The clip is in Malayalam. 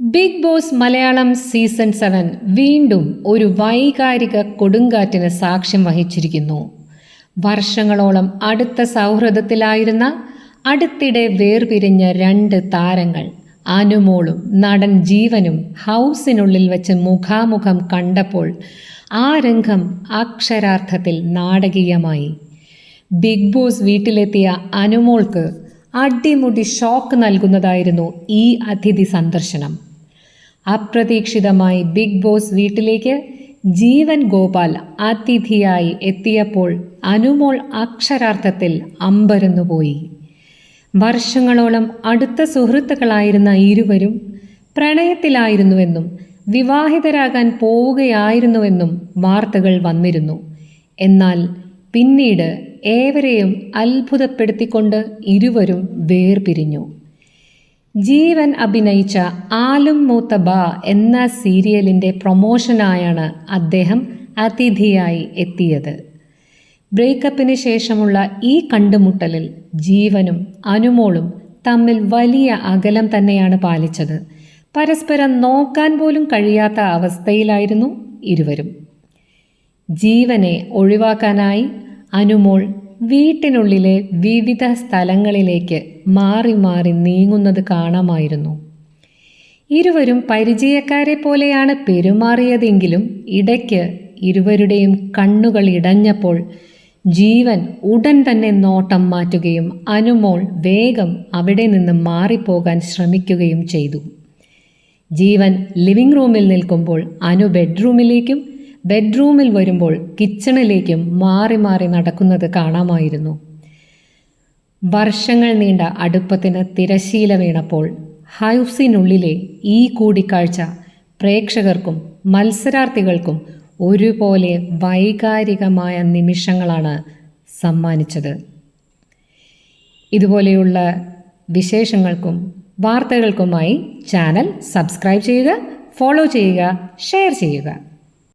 Bigg Boss Malayalam season seven വീണ്ടും ഒരു വൈകാരിക കൊടുങ്കാറ്റിന് സാക്ഷ്യം വഹിച്ചിരിക്കുന്നു. വർഷങ്ങളോളം അടുത്ത സൗഹൃദത്തിലായിരുന്ന അടുത്തിടെ വേർപിരിഞ്ഞ രണ്ട് താരങ്ങൾ അനുമോളും നടൻ ജീവനും ഹൗസിനുള്ളിൽ വെച്ച് മുഖാമുഖം കണ്ടപ്പോൾ ആ രംഗം അക്ഷരാർത്ഥത്തിൽ നാടകീയമായി. ബിഗ് ബോസ് വീട്ടിലെത്തിയ അനുമോൾക്ക് അടിമുടി ഷോക്ക് നൽകുന്നതായിരുന്നു ഈ അതിഥി സന്ദർശനം. അപ്രതീക്ഷിതമായി ബിഗ് ബോസ് വീട്ടിലേക്ക് ജീവൻ ഗോപാൽ അതിഥിയായി എത്തിയപ്പോൾ അനുമോൾ അക്ഷരാർത്ഥത്തിൽ അമ്പരന്നുപോയി വർഷങ്ങളോളം അടുത്ത സുഹൃത്തുക്കളായിരുന്ന ഇരുവരും പ്രണയത്തിലായിരുന്നുവെന്നും വിവാഹിതരാകാൻ പോവുകയായിരുന്നുവെന്നും വാർത്തകൾ വന്നിരുന്നു. എന്നാൽ പിന്നീട് ഏവരെയും അത്ഭുതപ്പെടുത്തിക്കൊണ്ട് ഇരുവരും വേർപിരിഞ്ഞു. ജീവൻ അഭിനയിച്ച ആലും മൂത്ത ബാ എന്ന സീരിയലിന്റെ പ്രൊമോഷനായാണ് അദ്ദേഹം അതിഥിയായി എത്തിയത്. ബ്രേക്കപ്പിന് ശേഷമുള്ള ഈ കണ്ടുമുട്ടലിൽ ജീവനും അനുമോളും തമ്മിൽ വലിയ അകലം തന്നെയാണ് പാലിച്ചത്. പരസ്പരം നോക്കാൻ പോലും കഴിയാത്ത അവസ്ഥയിലായിരുന്നു ഇരുവരും. ജീവനെ ഒഴിവാക്കാനായി അനുമോൾ വീട്ടിനുള്ളിലെ വിവിധ സ്ഥലങ്ങളിലേക്ക് മാറി മാറി നീങ്ങുന്നത് കാണാമായിരുന്നു. ഇരുവരും പരിചയക്കാരെ പോലെയാണ് പെരുമാറിയതെങ്കിലും ഇടയ്ക്ക് ഇരുവരുടെയും കണ്ണുകൾ ഇടഞ്ഞപ്പോൾ ജീവൻ ഉടൻ തന്നെ നോട്ടം മാറ്റുകയും അനുമോൾ വേഗം അവിടെ നിന്ന് മാറിപ്പോകാൻ ശ്രമിക്കുകയും ചെയ്തു. ജീവൻ ലിവിംഗ് റൂമിൽ നിൽക്കുമ്പോൾ അനു ബെഡ്റൂമിലേക്കും ബെഡ്റൂമിൽ വരുമ്പോൾ കിച്ചണിലേക്കും മാറി മാറി നടക്കുന്നത് കാണാമായിരുന്നു. വർഷങ്ങൾ നീണ്ട അടുപ്പത്തിന് തിരശീല വീണപ്പോൾ ഹൗസിനുള്ളിലെ ഈ കൂടിക്കാഴ്ച പ്രേക്ഷകർക്കും മത്സരാർത്ഥികൾക്കും ഒരുപോലെ വൈകാരികമായ നിമിഷങ്ങളാണ് സമ്മാനിച്ചത്. ഇതുപോലെയുള്ള വിശേഷങ്ങൾക്കും വാർത്തകൾക്കുമായി ചാനൽ സബ്സ്ക്രൈബ് ചെയ്യുക ഫോളോ ചെയ്യുക ഷെയർ ചെയ്യുക.